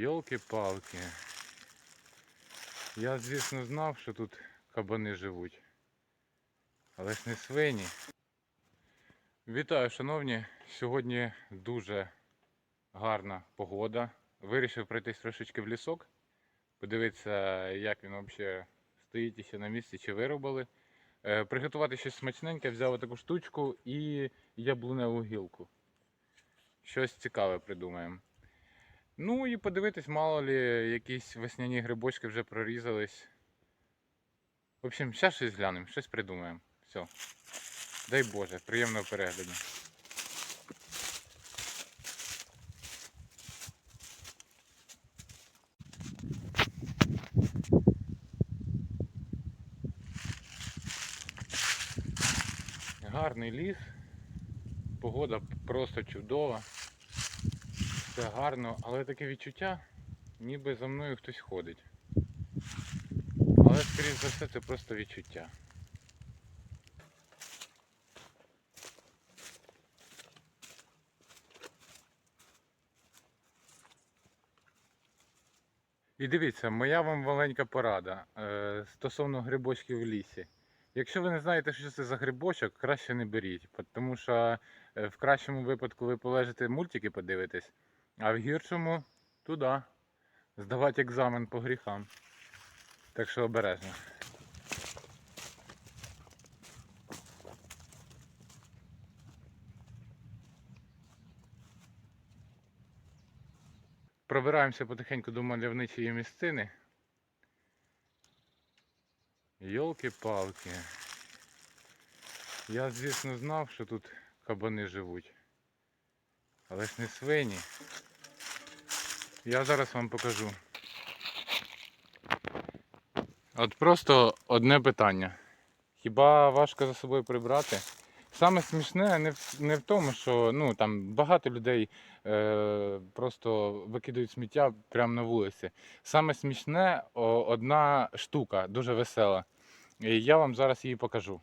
Йолки-палки. Я, звісно, знав, що тут кабани живуть. Але ж не свині. Вітаю, шановні! Сьогодні дуже гарна погода. Вирішив пройтись трошечки в лісок, подивитися, як він взагалі стоїть ще на місці, чи виробили. Е, Приготувати щось смачненьке, взяв таку штучку і яблуневу гілку. Щось цікаве придумаємо. Ну і подивитись, мало лі якісь весняні грибочки вже прорізались. В общем, зараз щось глянемо, щось придумаємо. Все. Дай Боже, приємного перегляду. Гарний ліс, погода просто чудова, все гарно, але таке відчуття, ніби за мною хтось ходить. Але, скоріш за все, це просто відчуття. І дивіться, моя вам маленька порада е, стосовно грибочків в лісі. Якщо ви не знаєте, що це за грибочок, краще не беріть, тому що е, в кращому випадку ви полежите мультики подивитесь, а в гіршому туди. Здавати екзамен по гріхам. Так що обережно. Пробираємося потихеньку до мальовничої місцини. Йолки-палки. Я, звісно, знав, що тут кабани живуть. Але ж не свині. Я зараз вам покажу. От просто одне питання. Хіба важко за собою прибрати? Саме смішне не в, не в тому, що ну, там багато людей е, просто викидають сміття прямо на вулиці. Саме смішне о, одна штука, дуже весела. І я вам зараз її покажу.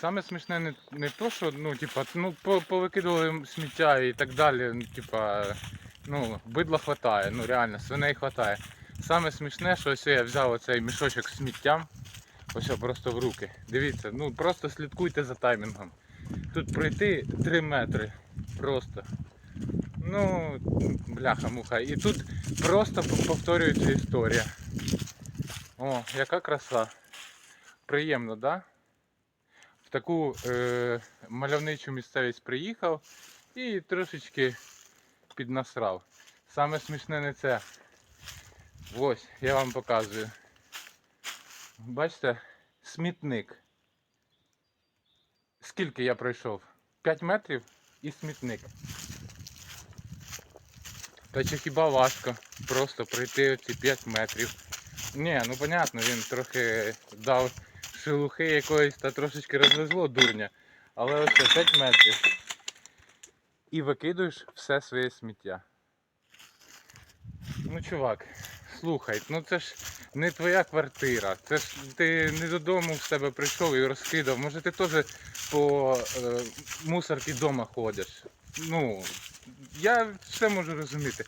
Саме смішне не, не то, що ну, типа, ну, повикидували сміття і так далі. Ну, типа, ну, бидла хватає, ну реально, свиней хватає. Саме смішне, що ось я взяв оцей мішочок з сміттям. Ось просто в руки. Дивіться, ну просто слідкуйте за таймінгом. Тут пройти 3 метри. Просто. Ну, бляха-муха. І тут просто повторюється історія. О, яка краса. Приємно, так? Да? В таку е, мальовничу місцевість приїхав і трошечки піднасрав. Саме смішне не це. Ось, я вам показую. Бачите, смітник. Скільки я пройшов? 5 метрів і смітник. Та чи хіба важко просто пройти ці 5 метрів? Ні, ну понятно, він трохи дав шелухи якоїсь та трошечки розвезло дурня. Але ось це 5 метрів. І викидуєш все своє сміття. Ну, чувак, слухай, ну це ж не твоя квартира. Це ж ти не додому в себе прийшов і розкидав. Може ти теж по е, мусорці вдома ходиш. Ну, я все можу розуміти.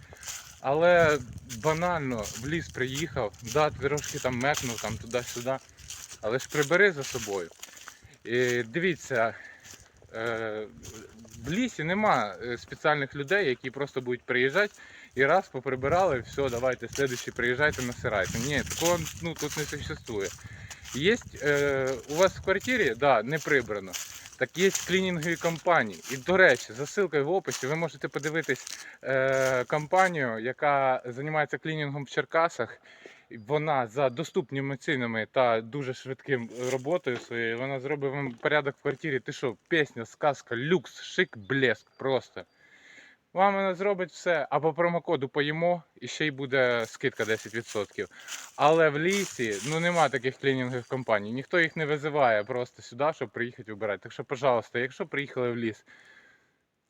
Але банально в ліс приїхав, да, трошки там мекнув там туди-сюди. Але ж прибери за собою. І дивіться, е, в лісі нема е, спеціальних людей, які просто будуть приїжджати і раз поприбирали, все, давайте, слідуючий приїжджайте, насирайте. Ні, такого ну, тут не существує. Є е, у вас в квартирі, да, не прибрано. Так є клінінгові компанії. І, до речі, за ссылкою в описі ви можете подивитись е, компанію, яка займається клінінгом в Черкасах. Вона за доступними цінами та дуже швидким роботою своєю, вона зробить вам порядок в квартирі. Ти що, пісня, сказка, люкс, шик, блеск просто. Вам вона зробить все, а по промокоду поїмо і ще й буде скидка 10%. Але в лісі ну нема таких клінінгових компаній. Ніхто їх не визиває просто сюди, щоб приїхати вибирати. Так що, пожалуйста, якщо приїхали в ліс,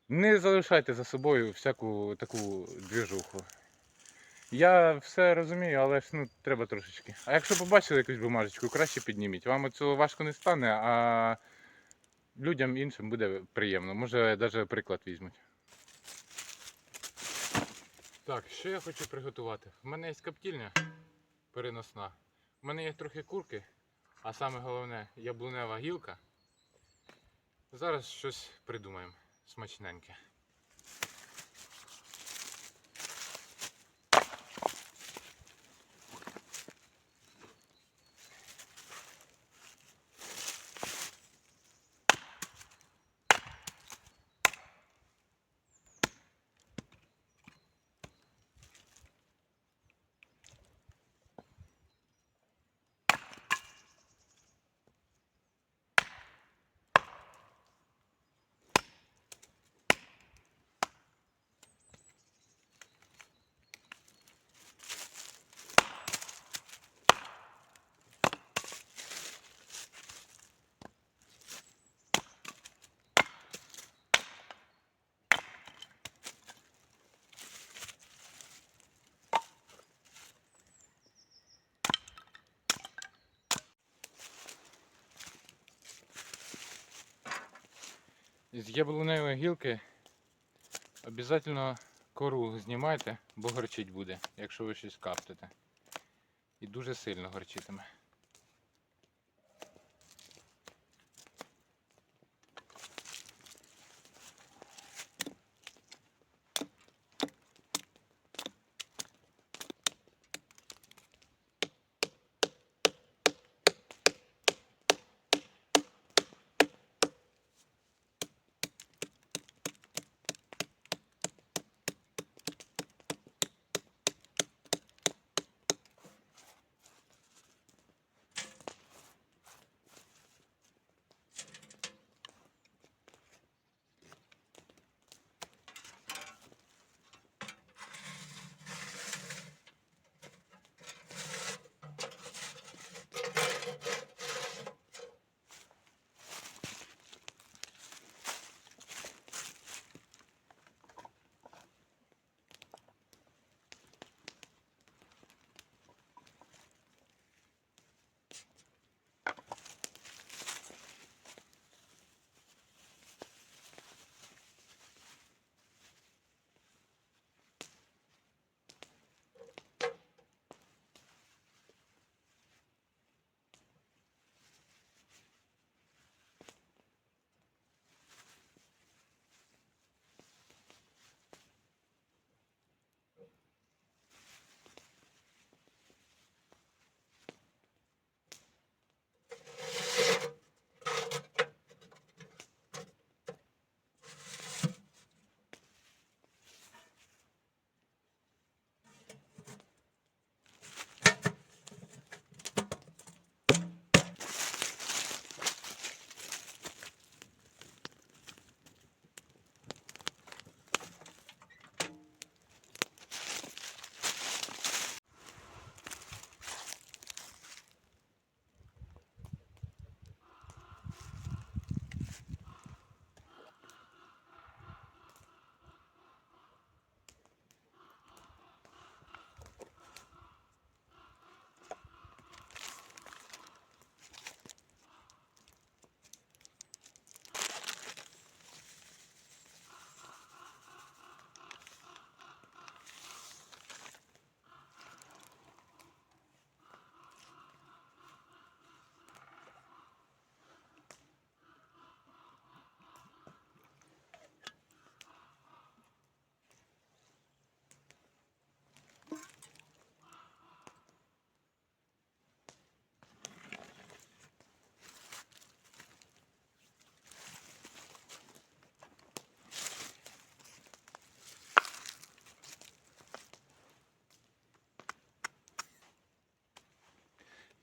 не залишайте за собою всяку таку двіжуху. Я все розумію, але ж ну треба трошечки. А якщо побачили якусь бумажечку, краще підніміть. Вам цього важко не стане, а людям іншим буде приємно. Може навіть приклад візьмуть. Так, що я хочу приготувати? У мене є коптільня переносна. У мене є трохи курки, а саме головне яблунева гілка. Зараз щось придумаємо смачненьке. З яблуневої гілки обов'язково кору знімайте, бо горчить буде, якщо ви щось каптите. І дуже сильно горчитиме.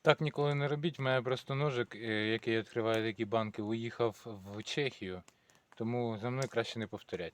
Так ніколи не робіть. У мене просто ножик, е, який відкриває такі банки, уїхав в Чехію. Тому за мною краще не повторять.